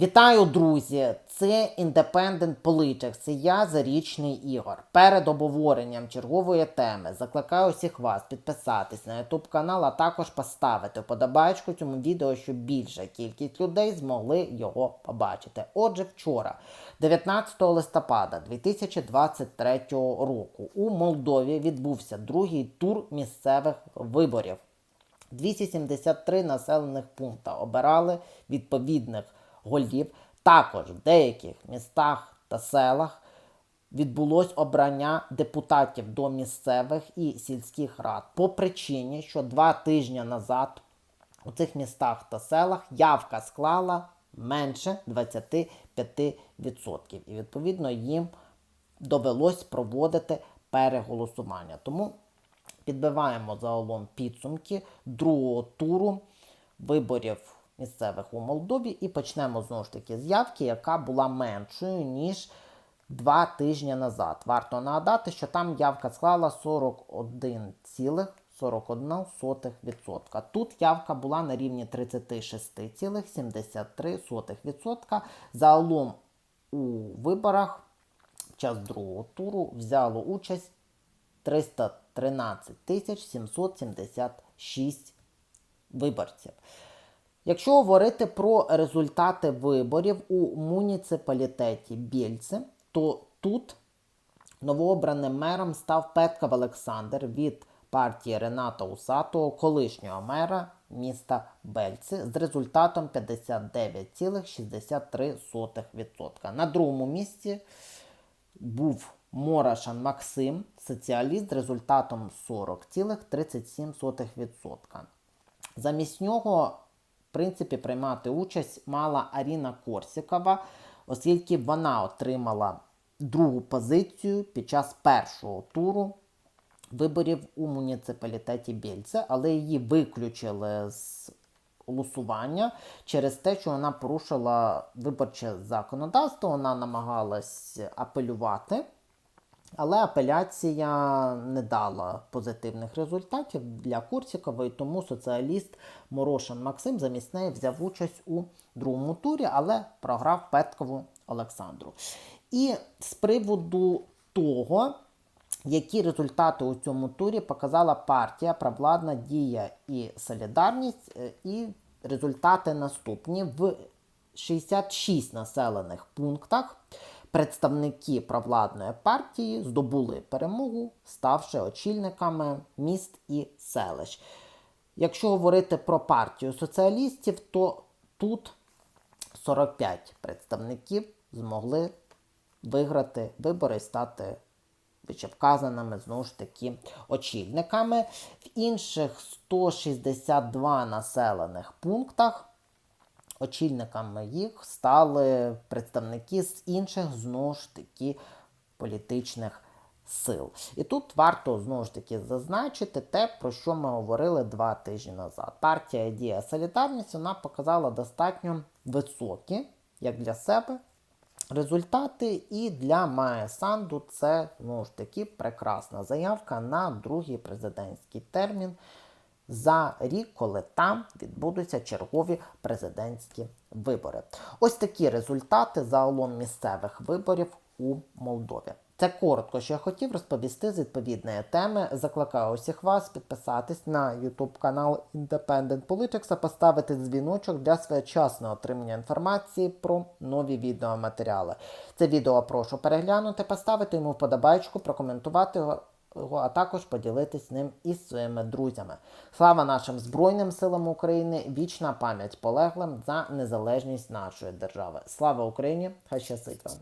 Вітаю, друзі! Це Independent Politics, це я Зарічний Ігор. Перед обговоренням чергової теми закликаю всіх вас підписатись на YouTube канал, а також поставити вподобайку цьому відео, щоб більша кількість людей змогли його побачити. Отже, вчора, 19 листопада 2023 року, у Молдові відбувся другий тур місцевих виборів. 273 населених пункта обирали відповідних голів. Також в деяких містах та селах відбулось обрання депутатів до місцевих і сільських рад по причині, що два тижні назад у цих містах та селах явка склала менше 25%. І відповідно їм довелось проводити переголосування. Тому підбиваємо загалом підсумки другого туру виборів місцевих у Молдові і почнемо знову ж таки з явки, яка була меншою, ніж два тижні назад. Варто нагадати, що там явка склала 41,41%. Тут явка була на рівні 36,73%. Загалом у виборах в час другого туру взяло участь 313 776 виборців. Якщо говорити про результати виборів у муніципалітеті Бєльце, то тут новообраним мером став Петкав Олександр від партії Рената Усатого, колишнього мера міста Бельце з результатом 59,63%. На другому місці був Морашан Максим, соціаліст з результатом 40,37%. Замість нього, в принципі, приймати участь мала Аріна Корсікова, оскільки вона отримала другу позицію під час першого туру виборів у муніципалітеті Бєльце, але її виключили з голосування через те, що вона порушила виборче законодавство, вона намагалась апелювати. Але апеляція не дала позитивних результатів для Курсікової, тому соціаліст Морошин Максим замість неї взяв участь у другому турі, але програв Петкову Олександру. І з приводу того, які результати у цьому турі показала партія Правладна дія і Солідарність, е, і результати наступні в 66 населених пунктах представники провладної партії здобули перемогу, ставши очільниками міст і селищ. Якщо говорити про партію соціалістів, то тут 45 представників змогли виграти вибори і стати вищевказаними знову ж таки очільниками. В інших 162 населених пунктах очільниками їх стали представники з інших знову ж таки політичних сил. І тут варто знову ж таки зазначити те, про що ми говорили два тижні назад. Партія Ідея Солідарність вона показала достатньо високі, як для себе. Результати і для Має Санду це знову ж таки прекрасна заявка на другий президентський термін за рік, коли там відбудуться чергові президентські вибори. Ось такі результати загалом місцевих виборів у Молдові. Це коротко, що я хотів розповісти з відповідної теми. Закликаю усіх вас підписатись на YouTube канал Independent Politics, а поставити дзвіночок для своєчасного отримання інформації про нові відеоматеріали. Це відео прошу переглянути, поставити йому вподобайку, прокоментувати його а також поділитись ним із своїми друзями. Слава нашим Збройним силам України! Вічна пам'ять полеглим за незалежність нашої держави. Слава Україні! Хай щастить вам!